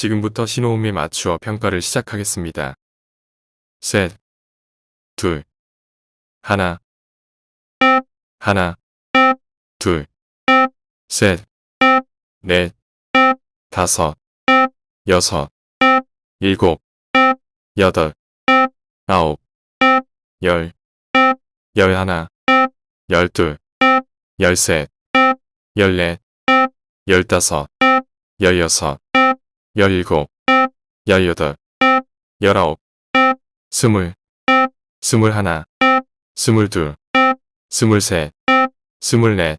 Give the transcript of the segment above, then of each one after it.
지금부터 신호음에 맞추어 평가를 시작하겠습니다. 셋, 둘, 하나, 하나, 둘, 셋, 넷, 다섯, 여섯, 일곱, 여덟, 아홉, 열, 열하나, 열둘, 열셋, 열넷, 열다섯, 열여섯, 열일곱, 열여덟, 열아홉, 스물, 스물하나, 스물둘, 스물셋, 스물넷,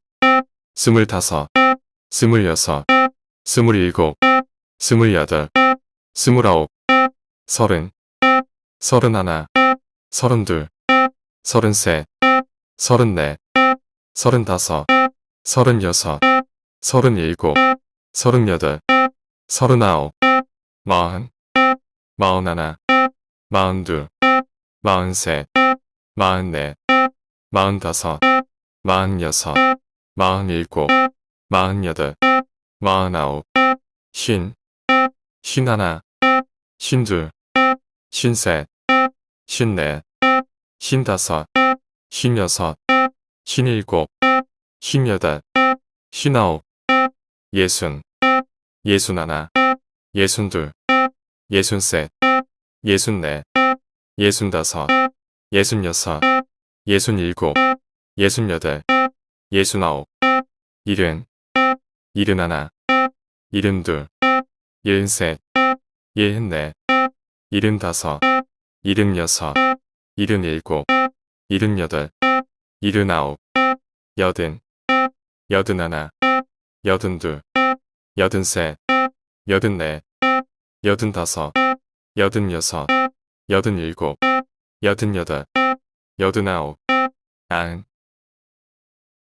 스물다섯, 스물여섯, 스물일곱, 스물여덟, 스물아홉, 서른, 서른하나, 서른둘, 서른셋, 서른넷, 서른다섯, 서른여섯, 서른일곱, 서른여덟, 서른아홉, 마흔, 마흔하나, 마흔둘, 마흔셋, 마흔넷, 마흔다섯, 마흔여섯, 마흔일곱, 마흔여덟, 마흔아홉, 쉰, 쉰하나, 쉰둘, 쉰셋, 쉰넷, 쉰다섯, 쉰여섯, 쉰일곱, 쉰여덟, 쉰아홉, 예순, 예순 하나, 예순 둘, 예순 셋, 예순 넷, 예순 다섯, 예순 여섯, 예순 일곱, 예순 여덟, 예순 아홉, 일흔, 일흔 하나, 일흔 둘, 일흔 셋, 일흔 넷, 일흔 다섯, 일흔 여섯, 일흔 일곱, 일흔 여덟, 일흔 아홉, 여든, 여든 하나, 여든 둘, 여든셋, 여든넷, 여든다섯, 여든여섯, 여든일곱, 여든여덟, 여든아홉, 아흔,